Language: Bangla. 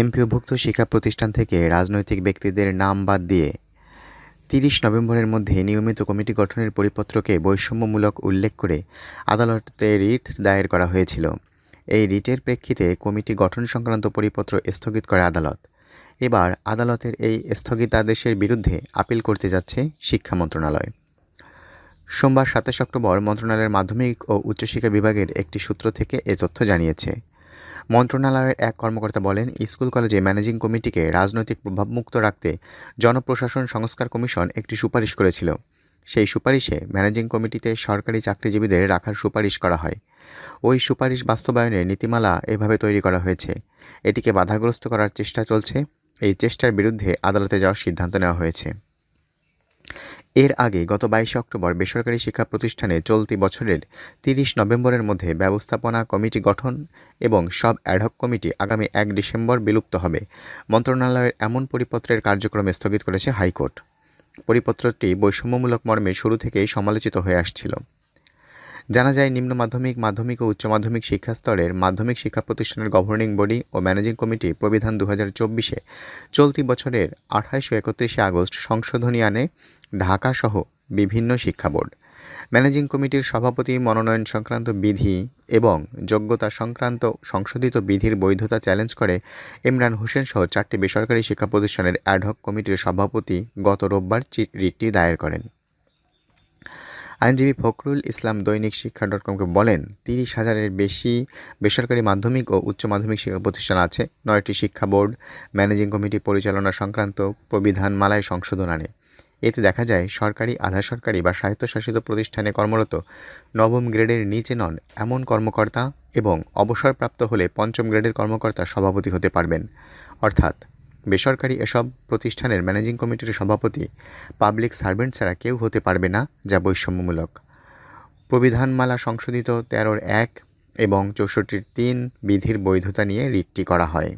এমপিওভুক্ত শিক্ষা প্রতিষ্ঠান থেকে রাজনৈতিক ব্যক্তিদের নাম বাদ দিয়ে তিরিশ নভেম্বরের মধ্যে নিয়মিত কমিটি গঠনের পরিপত্রকে বৈষম্যমূলক উল্লেখ করে আদালতে রিট দায়ের করা হয়েছিল। এই রিটের প্রেক্ষিতে কমিটি গঠন সংক্রান্ত পরিপত্র স্থগিত করে আদালত। এবার আদালতের এই স্থগিতাদেশের বিরুদ্ধে আপিল করতে যাচ্ছে শিক্ষা মন্ত্রণালয়। সোমবার সাতাশ অক্টোবর মন্ত্রণালয়ের মাধ্যমিক ও উচ্চশিক্ষা বিভাগের একটি সূত্র থেকে এ তথ্য জানিয়েছে। মন্ত্রণালয়ের এক কর্মকর্তা বলেন, স্কুল কলেজে ম্যানেজিং কমিটিকে রাজনৈতিক প্রভাবমুক্ত রাখতে জনপ্রশাসন সংস্কার কমিশন একটি সুপারিশ করেছিল। সেই সুপারিশে ম্যানেজিং কমিটিতে সরকারি চাকরিজীবীদের রাখার সুপারিশ করা হয়। ওই সুপারিশ বাস্তবায়নের নীতিমালা এভাবে তৈরি করা হয়েছে। এটিকে বাধাগ্রস্ত করার চেষ্টা চলছে। এই চেষ্টার বিরুদ্ধে আদালতে যাওয়ার সিদ্ধান্ত নেওয়া হয়েছে। এর আগে গত বাইশে অক্টোবর বেসরকারি শিক্ষা প্রতিষ্ঠানে চলতি বছরের তিরিশ নভেম্বরের মধ্যে ব্যবস্থাপনা কমিটি গঠন এবং সব অ্যাডহক কমিটি আগামী এক ডিসেম্বর বিলুপ্ত হবে। মন্ত্রণালয়ের এমন পরিপত্রের কার্যক্রম স্থগিত করেছে হাইকোর্ট। পরিপত্রটি বৈষম্যমূলক মর্মে শুরু থেকেই সমালোচিত হয়ে আসছিল। জানা যায়, নিম্ন মাধ্যমিক মাধ্যমিক ও উচ্চ মাধ্যমিক শিক্ষা স্তরের মাধ্যমিক শিক্ষা প্রতিষ্ঠানের গভর্নিং বডি ও ম্যানেজিং কমিটি প্রবিধান দু হাজার চব্বিশে চলতি বছরের আঠাশ একত্রিশে আগস্ট সংশোধনী আনে ঢাকাসহ বিভিন্ন শিক্ষা বোর্ড। ম্যানেজিং কমিটির সভাপতি মনোনয়ন সংক্রান্ত বিধি এবং যোগ্যতা সংক্রান্ত সংশোধিত বিধির বৈধতা চ্যালেঞ্জ করে ইমরান হোসেন সহ চারটি বেসরকারি শিক্ষা প্রতিষ্ঠানের অ্যাডহক কমিটির সভাপতি গত রোববার রিটটি দায়ের করেন। আইনজীবী ফখরুল ইসলাম দৈনিক শিক্ষা ডট কমকে বলেন, তিরিশ হাজারের বেশি বেসরকারি মাধ্যমিক ও উচ্চ মাধ্যমিক শিক্ষা প্রতিষ্ঠান আছে। নয়টি শিক্ষা বোর্ড, ম্যানেজিং কমিটি পরিচালনা সংক্রান্ত প্রবিধান মালায় সংশোধন আনে। এতে দেখা যায়, সরকারি আধা সরকারি বা স্বায়ত্তশাসিত প্রতিষ্ঠানে কর্মরত নবম গ্রেডের নিচে নন এমন কর্মকর্তা এবং অবসরপ্রাপ্ত হলে পঞ্চম গ্রেডের কর্মকর্তা সভাপতি হতে পারবেন। অর্থাৎ বেসরকারি এসব প্রতিষ্ঠানের ম্যানেজিং কমিটির সভাপতি পাবলিক সার্ভেন্ট ছাড়া কেউ হতে পারবে না, যা বৈষম্যমূলক। প্রবিধানমালা সংশোধিত তেরোর এক এবং চৌষট্টির তিন বিধির বৈধতা নিয়ে রিটটি করা হয়।